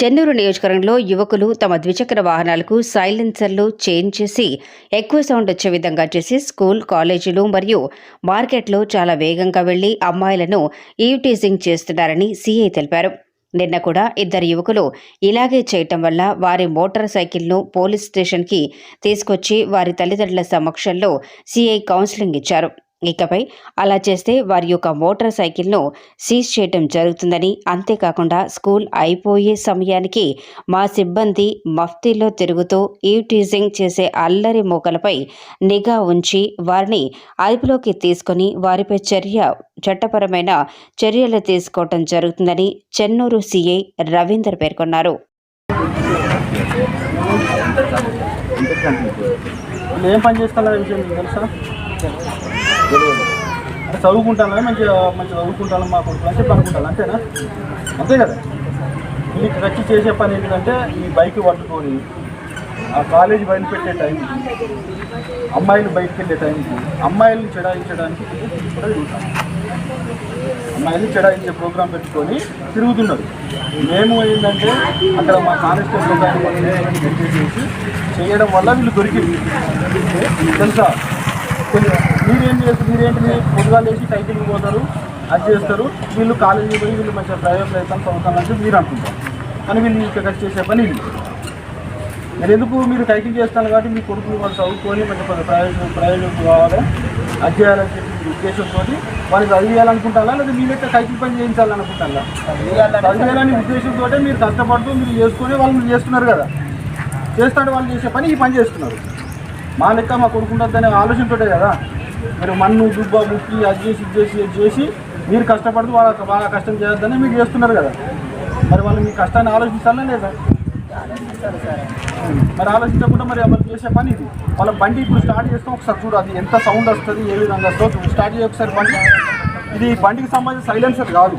చెన్నూరు నియోజకవర్గంలో యువకులు తమ ద్విచక్ర వాహనాలకు సైలెన్సర్లు చేంజ్ చేసి ఎక్కువ సౌండ్ వచ్చే విధంగా చేసి స్కూల్ కాలేజీలు మరియు మార్కెట్లో చాలా వేగంగా వెళ్ళి అమ్మాయిలను ఈవ్టీజింగ్ చేస్తున్నారని సీఐ తెలిపారు. నిన్న కూడా ఇద్దరు యువకులు ఇలాగే చేయటం వల్ల వారి మోటార్ సైకిల్ను పోలీస్ స్టేషన్కి తీసుకొచ్చి వారి తల్లిదండ్రుల సమక్షంలో సీఐ కౌన్సిలింగ్ ఇచ్చారు. ఇకపై అలా చేస్తే వారి యొక్క మోటార్ సైకిల్ను సీజ్ చేయటం జరుగుతుందని అంతేకాకుండా స్కూల్ అయిపోయే సమయానికి మా సిబ్బంది మఫ్తీలో తిరుగుతూ ఈ టీజింగ్ చేసే అల్లరి మూకలపై నిఘా ఉంచి వారిని అదుపులోకి తీసుకొని వారిపై చర్య చట్టపరమైన చర్యలు తీసుకోవటం జరుగుతుందని చెన్నూరు సీఐ రవీందర్ పేర్కొన్నారు. ఏం పని చేస్తారనే విషయం తెలుసా అంటే చదువుకుంటాను మంచిగా మంచిగా చదువుకుంటాను మా కొడుకు అని చెప్పి అనుకుంటాను అంతేనా? అంతే కదా. మీకు ఖర్చు చేసే పని ఏంటంటే ఈ బైక్ పట్టుకొని ఆ కాలేజీ బయట పెట్టే టైంకి అమ్మాయిలు బయటకు వెళ్ళే టైంకి అమ్మాయిలను చెడాయించడానికి కూడా తిరుగుతాం అమ్మాయిలు చెడాయించే ప్రోగ్రాం పెట్టుకొని తిరుగుతున్నారు. మేము ఏంటంటే అక్కడ మా కానిస్టేబుల్ కానీ చేసి చేయడం వల్ల వీళ్ళు దొరికింది. తెలుసా? కొన్ని- మీరేం చేస్తారు మీరేంటి మీరు పొద్దుగా లేచి టైటింగ్ పోతారు అది చేస్తారు. వీళ్ళు కాలేజీ పోయి వీళ్ళు మంచిగా ప్రైవేట్ ప్రయత్నం చదువుతానంటే మీరు అనుకుంటారు. కానీ వీళ్ళు ఇక్కడ చేసే పని ఇది. మీరు ఎందుకు మీరు టైటింగ్ చేస్తాను కాబట్టి మీ కొడుకులు వాళ్ళు చదువుకొని మంచి కొంచెం ప్రైవేట్ ప్రైవేట్ కావాలి అది చేయాలని చెప్పి ఉద్దేశంతో వాళ్ళకి చదివేయాలనుకుంటారా లేదా మీ లెక్క టైటింగ్ పని చేయించాలనుకుంటారా? చదివేయాలని ఉద్దేశంతో మీరు కష్టపడుతూ మీరు చేసుకొని వాళ్ళు మీరు చేస్తున్నారు కదా. చేస్తాడు వాళ్ళు చేసే పని ఈ పని చేస్తున్నారు. మా లెక్క మా కొడుకుంటుందనే ఆలోచనతోటే కదా. మీరు మన్ను దుబ్బ ముక్కి అది చేసి ఇది చేసి ఇది చేసి మీరు కష్టపడుతూ వాళ్ళ వాళ్ళ కష్టం చేయొద్దని మీరు చేస్తున్నారు కదా. మరి వాళ్ళు మీ కష్టాన్ని ఆలోచించాలా లేదా? మరి ఆలోచించకుండా మరి వాళ్ళు చేసే పని ఇది. వాళ్ళ బండి ఇప్పుడు స్టార్ట్ చేస్తాం ఒకసారి చూడు అది ఎంత సౌండ్ వస్తుంది ఏ విధంగా వస్తుందో స్టార్ట్ చేయ ఒకసారి బండి. ఇది బండికి సంబంధించిన సైలెన్సర్ కాదు.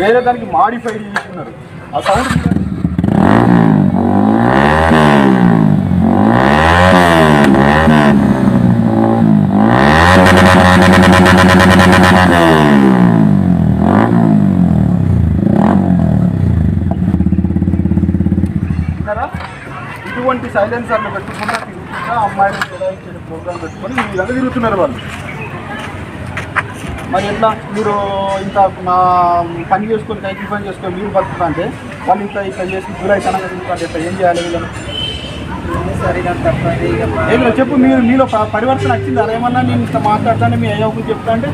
వేరే దానికి మాడిఫైడ్ చేస్తున్నారు. ఆ సౌండ్ విన్నారా ఇటువంటి సైలెన్సర్లు పెట్టుకున్నా తిరుగుతున్నా అమ్మాయిలు చెడాయించిన ప్రోగ్రామ్ పెట్టుకొని ఈ విధంగా తిరుగుతున్నారు వాళ్ళు. మరి ఎట్లా? మీరు ఇంత మా పని చేసుకొని కైకి పని చేసుకొని మీరు బతుకుతా అంటే వాళ్ళు ఇంత ఇట్లా చేసి దురైతనంగా తిరుగుతుంటే ఇట్లా ఏం చేయాలి వీళ్ళని ఏం లేదు చెప్పు మీరు మీలో ప- పరివర్తన వచ్చింది? అదేమన్నా నేను ఇంత మాట్లాడతానే మీ అయ్యకు చెప్తా అంటే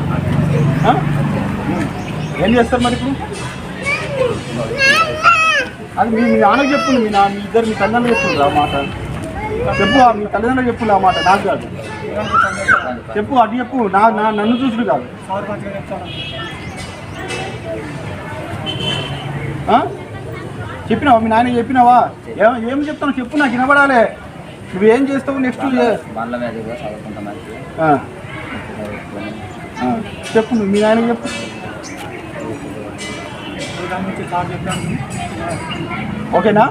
ఏం చేస్తారు మరి ఇప్పుడు? అది మీ మీ నాన్నకి చెప్పు మీ నా మీ ఇద్దరు మీ తల్లిదండ్రులు చెప్పుడు ఆ మాట. చెప్పు ఆ మీ తల్లిదండ్రులు చెప్పు ఆ మాట నాకు కాదు. చెప్పు అటు చెప్పు నా నా నన్ను చూసుడు కాదు? చెప్పినావా? మీ నాయన చెప్పినావా? ఏం ఏం చెప్తాను చెప్పు నాకు వినబడాలి. నువ్వేం చేస్తావు నెక్స్ట్ మీద కూడా చదువుకుంటామని చెప్పు. నువ్వు మీ ఓకేనా?